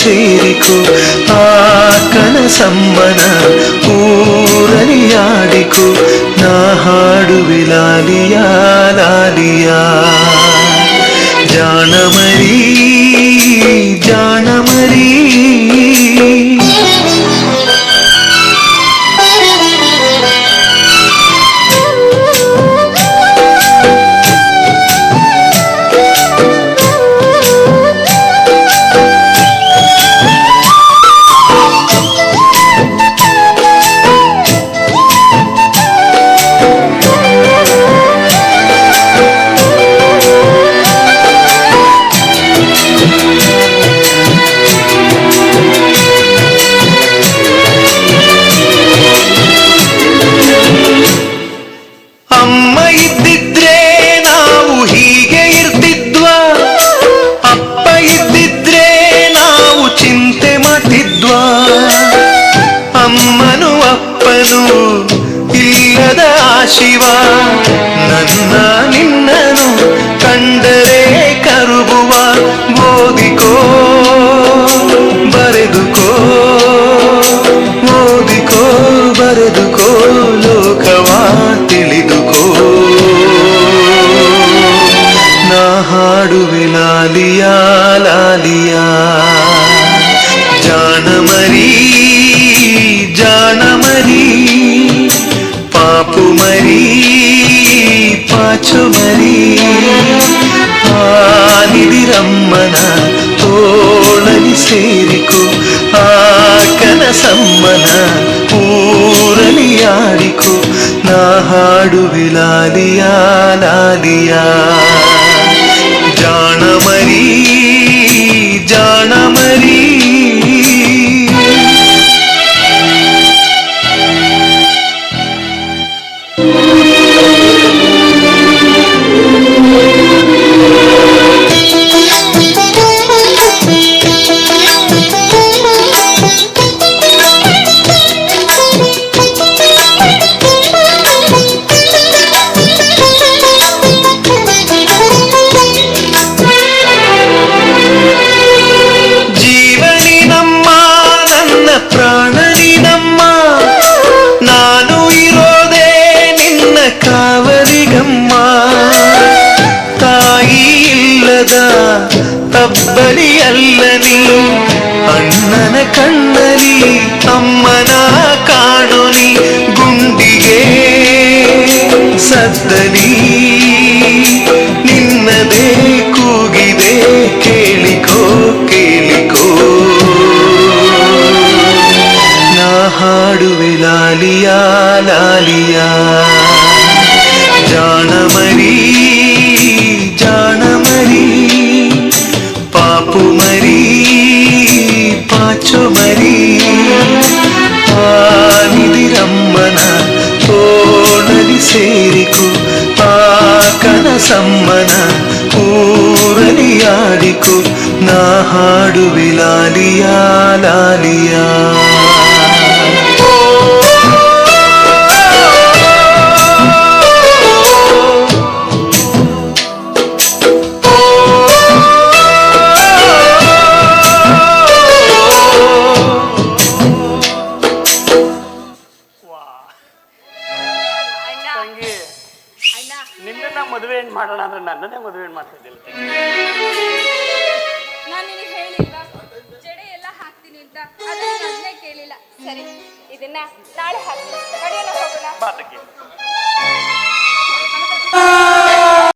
ಸೇರಿಕೋ ಆ ಕನಸಮ್ಮನ ಊರಲಿ ಆಡಿಕೋ ನಾ ಹಾಡುವೆ ಲಾಲಿಯಾ ಲಾಲಿಯಾ ಜಾಣ ಶಿವ, ನನ್ನ ನಿನ್ನನು ಕಂಡರೆ ಕರುಬುವ ಓದಿಕೋ ಬರೆದುಕೋ ಓದಿಕೋ ಬರೆದುಕೋ, ಲೋಕವ ತಿಳಿದುಕೋ. ನಾ ಹಾಡುವೆ ಲಾಲಿಯ, ಲಾಲಿಯಾ ಜಾಣ ಮರಿ చూడవచ్చు మరి ఆనిది రమ్మన తోళని సేరికు ఆకన సమ్మన ఊరని ఆడికు నా హాడు విలాలియా లాలియా. జాణ ಅಣ್ಣನ ಕಣ್ಣಲಿ, ಅಮ್ಮನ ಕಾಣು ನೀ ಗುಂಡಿಗೆ ಸದ್ದಲಿ. ನಿನ್ನದೇ ಕೂಗಿದೆ ಕೇಳಿಕೋ ಕೇಳಿಕೋ. ನಾ ಹಾಡುವೆ ಲಾಲಿಯಾ ಲಾಲಿಯಾ. ಜಾಣಮರಿ ಜಾಣಮರಿ ಜಾಣ ಮರಿ ಪಾಪು ಕನಸಮ್ಮನ ಊರಲಿ ಆಡಿಕೋ ನಾ ಹಾಡುವೆ ಲಾಲಿಯಾ ಮದುವೆ ಏನು ಮಾಡೋಣ ಅಂದ್ರೆ ನನ್ನನ್ನೇ ಮದುವೆ ಏನ್ ಮಾಡ್ತಿದ್ದಿಲ್ಲ ನಾನು ನಿನಗೆ ಹೇಳಿಲ್ವಾ? ಜಡೆ ಎಲ್ಲ ಹಾಕ್ತೀನಿ ಅಂತ ಆದ್ರೆ ನೀನು ಅದನ್ನೇ ಕೇಳಿಲ್ಲ. ಸರಿ ಇದನ್ನ ನಾಳೆ ಹಾಕ್ತೀನಿ. ನಡೆಯೋಣ ಹೋಗೋಣ? ಬಾ ತಂಗಿ